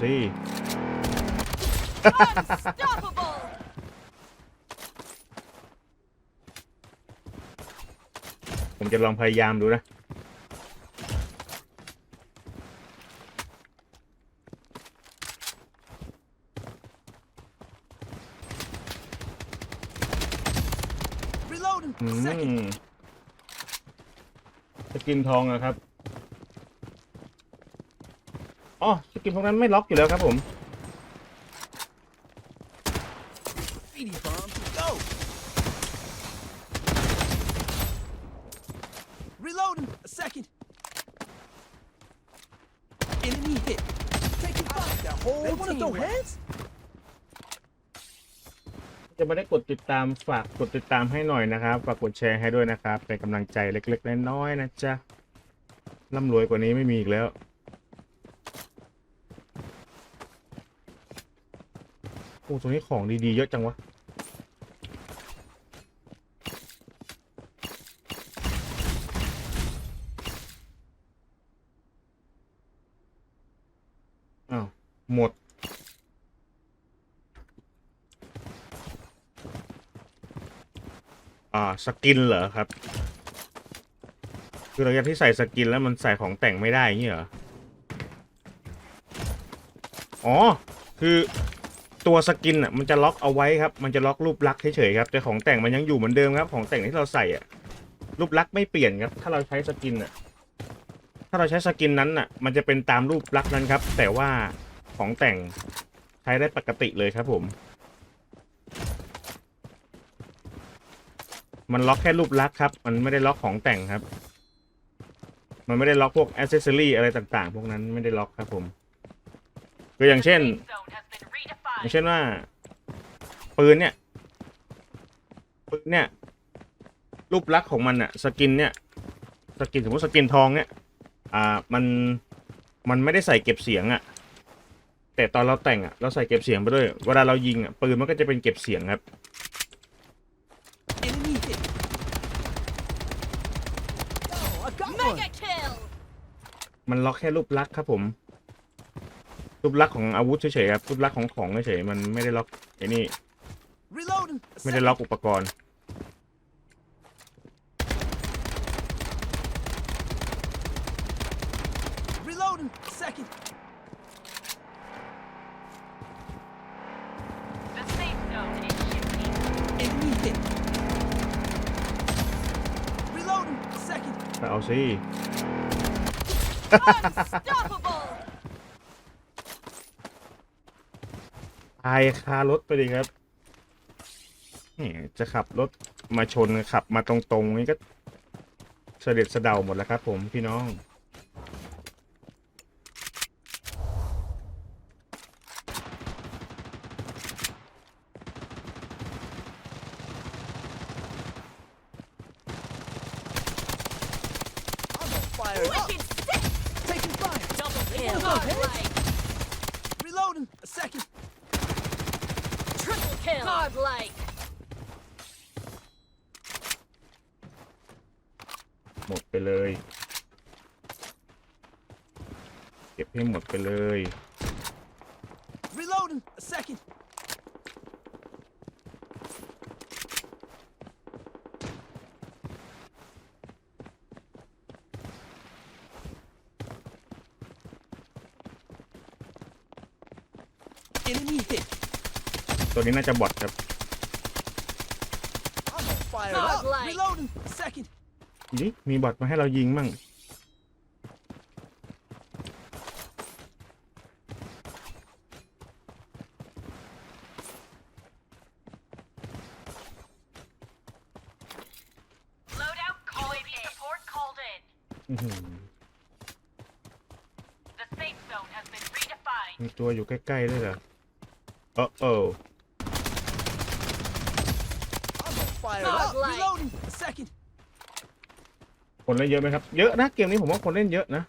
ไปเอาสิ Unstoppable! ผมจะลองพยายามดูนะ Reloading. อื Second. มสกินทองอะครับ อ๋อสกินพวกนั้นไม่ล็อกอยู่แล้วครับผม Speedy bomb. Go. Reloading. A second. Enemy hit. Taking fire. The whole they wanna throw hands? จะไม่ได้กดติดตามฝากกดติดตามให้หน่อยนะครับ ฝากกดแชร์ให้ด้วยนะครับ เป็นกำลังใจเล็กๆน้อยๆนะจ๊ะร่ำรวยกว่านี้ไม่มีอีกแล้ว อ้ตรงนี้ของดีๆเยอะจังวะอ้าวหมดอ่าสกินเหรอครับ คือหลังจากที่ใส่สกินแล้วมันใส่ของแต่งไม่ได้อย่างนี้เหรอ อ๋อ คือ ตัวสกินอะมันจะล็อกเอาไว้ครับ มันจะล็อกรูปลักษณ์เฉยๆครับแต่ของแต่งมันยังอยู่เหมือนเดิมครับ ของแต่งที่เราใส่อะรูปลักษณ์ไม่เปลี่ยนครับ ถ้าเราใช้สกินอะ ถ้าเราใช้สกินนั้นอะ มันจะเป็นตามรูปลักษณ์นั้นครับ แต่ว่าของแต่งใช้ได้ปกติเลยครับผม มันล็อกแค่รูปลักษณ์ครับ มันไม่ได้ล็อกของแต่งครับ มันไม่ได้ล็อกพวกอ c เซสซอรี่อะไรต่างๆ พวกนั้นไม่ได้ล็อกครับผมก็อย่างเช่น อย่า redefined. งเช่นว่าปืนเนี่ยปืนเนี่ย รูปลักษณ์ของมันอะสกินเนี่ย สกินสมมติสกินทองเนี่ย อ่ามันมันไม่ได้ใส่เก็บเสียงอะแต่ตอนเราแต่งอะเราใส่เก็บเสียงไปด้วย เวลาเรายิงอะปืนมันก็จะเป็นเก็บเสียงครับ Enemy hit. Oh, I got one. Mega kill! มันล็อกแค่รูปลักษณ์ครับผม รูปลักษณ์ของอาวุธเฉยๆครับรูปลักษณ์ของของเฉยๆมันไม่ได้ล็อกไอ้นี่ Reloading. A ไม่ได้ second. ล็อกอุปกรณ์ Reloading. A second. The safe zone is shifting. Enemy hit. Reloading. A second. ไปเอาสิ ตายคารถไปเลยครับนี่จะขับรถมาชนขับมาตรงๆนี่ก็เสด็จเสดาหมดแล้วครับผมพี่น้อง kill! Godlike! หมดไปเลย เก็บให้หมดไปเลย Reloading. A second. Enemy hit. ตัวนี้น่าจะบอทครับ I'm on fire. up. Godlike. Reloading. A second. นี่มีบอทมาให้เรายิงมั่ง Loadout calling in. Support called in. อื้อหือ The safe zone has been redefined. มีตัวอยู่ใกล้ๆด้วยเหรอเออเออ I'm on fire. up. Godlike. Reloading. A second. คนเล่นเยอะไหมครับ เยอะนะเกมนี้ผมว่าคนเล่นเยอะนะ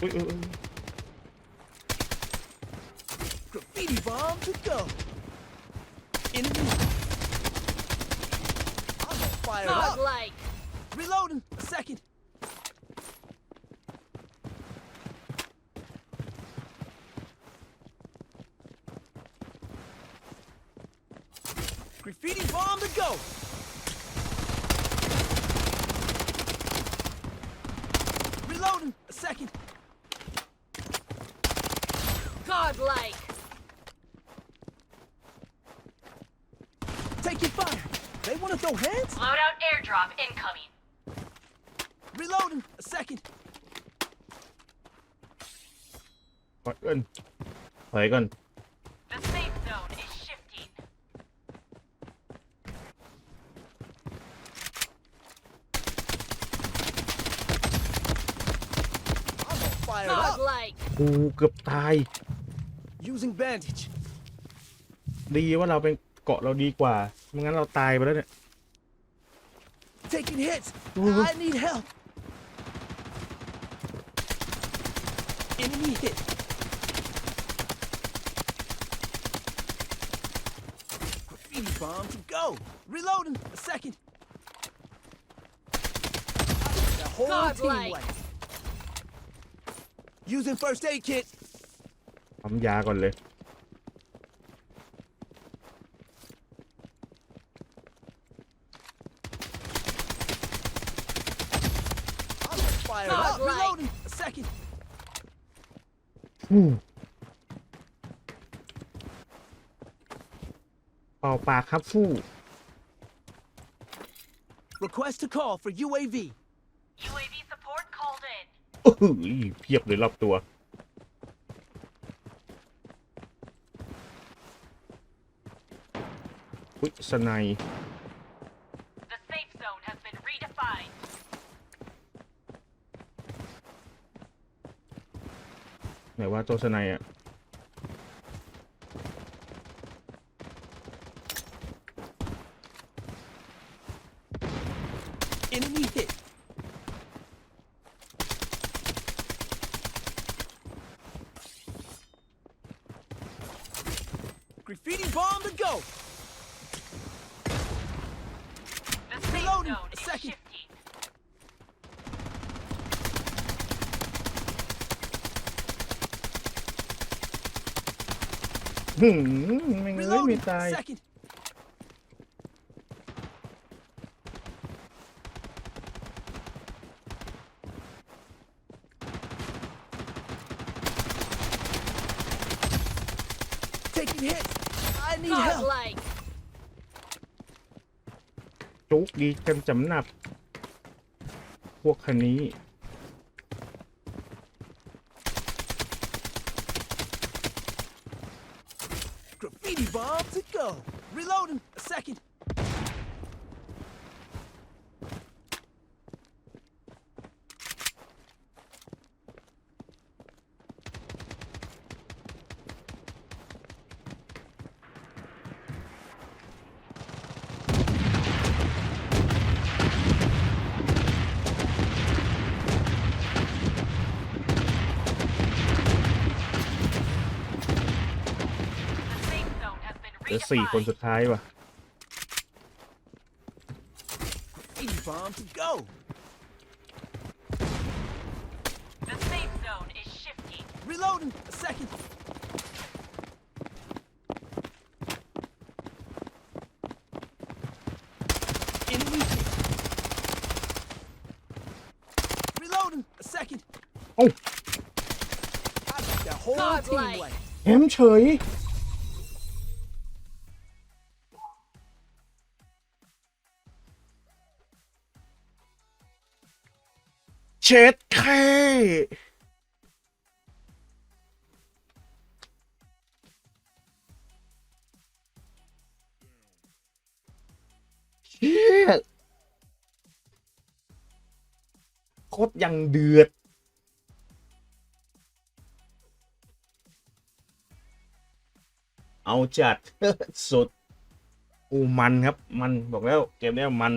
อุ้ยอุ้ยอุ้ย Graffiti bomb to go. Enemy. I'm fire up. Godlike. Reloading. A second. Graffiti bomb to go. Reloading. A second. Godlike. They want to throw hands? Loadout airdrop incoming. Reloading. A second. ถอยก่อนถอยก่อน The safe zone is shifting. I'm gonna fire it up. Godlike. กูเกือบตาย Using bandage. ดีว่าเราเป็นเกาะเราดีกว่าไม่งั้นเราตายไปแล้วเนี่ย Taking hits. Ooh. I need help. Enemy hit. Graffiti bomb to go. Reloading. A second. The whole team Godlike. wiped. Using first aid kit. ปั๊มยาก่อนเลย เป่าปากครับฟู่ Request to call for UAV. UAV support called in. โอ้โหเพียบเลยรอบตัว อุ๊ยสไนย ไหนว่าตัวสไนยอะ Enemy hit. Graffiti bomb to go. The safe Reloading. zone A is second. shifting. หืมไม่งเลยไม่ Reloading. ตาย Second. Taking hits. I need help. Godlike. จุกดีกันจำหนับ พวกคันนี้ Reloading. A second. ลือสี่คน redefined. สุดท้ายว่ะ Graffiti bomb to go. The safe zone is shifting. Reloading. A second. Enemy hit. Reloading. A second. เอ้า I got the whole Godlike. team wiped. แฮมเฉย เช็ดแค่เชี่ยโคตรยังเดือดเอาจัด สุดอูมันครับ มันบอกแล้วเกมนี้มัน